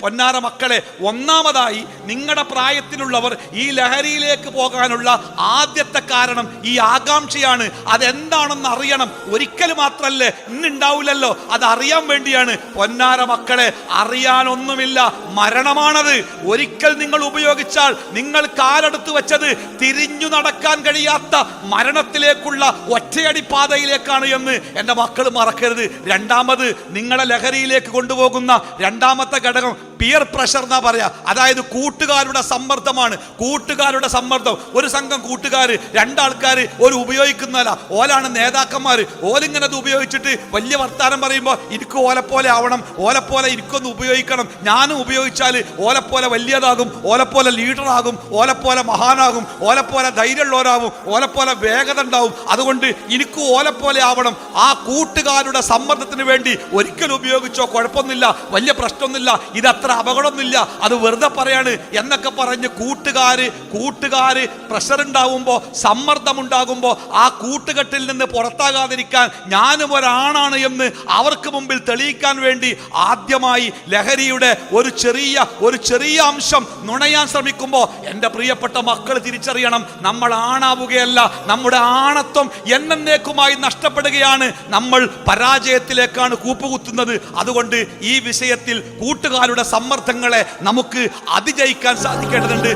പൊന്നാര മക്കളെ ഒന്നാമതായി നിങ്ങളുടെ പ്രായത്തിലുള്ളവർ ഈ ലഹരിയിലേക്ക് പോകാനുള്ള ആദ്യത്തെ കാരണം ഈ ആകാംക്ഷയാണ്. അതെന്താണെന്ന് അറിയണം. ഒരിക്കൽ മാത്രല്ലേ ഇന്നുണ്ടാവില്ലല്ലോ അത് അറിയാൻ വേണ്ടിയാണ്. പൊന്നാര മക്കളെ അറിയാനൊന്നുമില്ല. മരണമാണത്. ഒരിക്കൽ നിങ്ങൾ ഉപയോഗിച്ചാൽ നിങ്ങൾ കാലെടുത്ത് വെച്ചത് തിരിഞ്ഞു നടക്കാൻ കഴിയാത്ത മരണത്തിലേക്കുള്ള ഒറ്റയടി പാതയിലേക്കാണ് എന്ന് എന്റെ മക്കൾ മറക്കരുത്. രണ്ടാമത് നിങ്ങളെ ലഹരിയിലേക്ക് കൊണ്ടുപോകുന്ന രണ്ടാമത്തെ ഘടകം പിയർ പ്രഷർ എന്നാ പറയാ. അതായത് കൂട്ടുകാരുടെ സമ്മർദ്ദമാണ്. കൂട്ടുകാരുടെ സമ്മർദ്ദം. ഒരു സംഘം കൂട്ടുകാർ രണ്ടാൾക്കാർ ഒരു ഉപയോഗിക്കുന്നതല്ല. ഓലാണ് നേതാക്കന്മാർ ഓലിങ്ങനെ അത് ഉപയോഗിച്ചിട്ട് വലിയ വർത്താനം പറയുമ്പോൾ എനിക്ക് ഓലപ്പോലെ ആവണം. ഓലപ്പോലെ എനിക്കൊന്ന് ഉപയോഗിക്കണം. ഞാനും ഉപയോഗിച്ചാൽ ഓലപ്പോലെ വലിയതാകും. ഓലപ്പോലെ ലീഡറാകും. ഓലപ്പോലെ മഹാനാകും. ഓലപ്പോലെ ധൈര്യമുള്ളവരാകും. ഓലപ്പോലെ വേഗത ഉണ്ടാവും. അതുകൊണ്ട് എനിക്ക് ഓലപ്പോലെ ആവണം. ആ കൂട്ടുകാരുടെ സമ്മർദ്ദത്തിന് വേണ്ടി ഒരിക്കലും ഉപയോഗിച്ചോ കുഴപ്പമൊന്നുമില്ല. വലിയ പ്രശ്നമൊന്നുമില്ല. ഇതത്ര അപകടമൊന്നുമില്ല. അത് വെറുതെ പറയാണ് എന്നൊക്കെ പറഞ്ഞ് കൂട്ടുകാര് കൂട്ടുകാര് പ്രഷർ ഉണ്ടാവുമ്പോൾ സമ്മർദ്ദം ഉണ്ടാകുമ്പോൾ ആ കൂട്ടുകെട്ടിൽ നിന്ന് പുറത്താകാതിരിക്കാൻ ഞാനും ഒരാണാണ് എന്ന് അവർക്ക് മുമ്പിൽ തെളിയിക്കാൻ വേണ്ടി ആദ്യമായി ലഹരിയുടെ ഒരു ചെറിയ ഒരു ചെറിയ അംശം നുണയാൻ ശ്രമിക്കുമ്പോൾ എന്റെ പ്രിയപ്പെട്ട മക്കൾ തിരിച്ചറിയണം നമ്മൾ ആണാവുകയല്ല നമ്മുടെ ആണത്വം എന്നേക്കുമായി നഷ്ടപ്പെടുകയാണ് നമ്മൾ പരാജയത്തിലേക്കാണ് കൂപ്പുകുത്തുന്നത്. അതുകൊണ്ട് ഈ വിഷയത്തിൽ കൂട്ടുകാരുടെ സമ്മർദ്ദങ്ങളെ നമുക്ക് അതിജയിക്കാൻ സാധിക്കേണ്ടതുണ്ട്.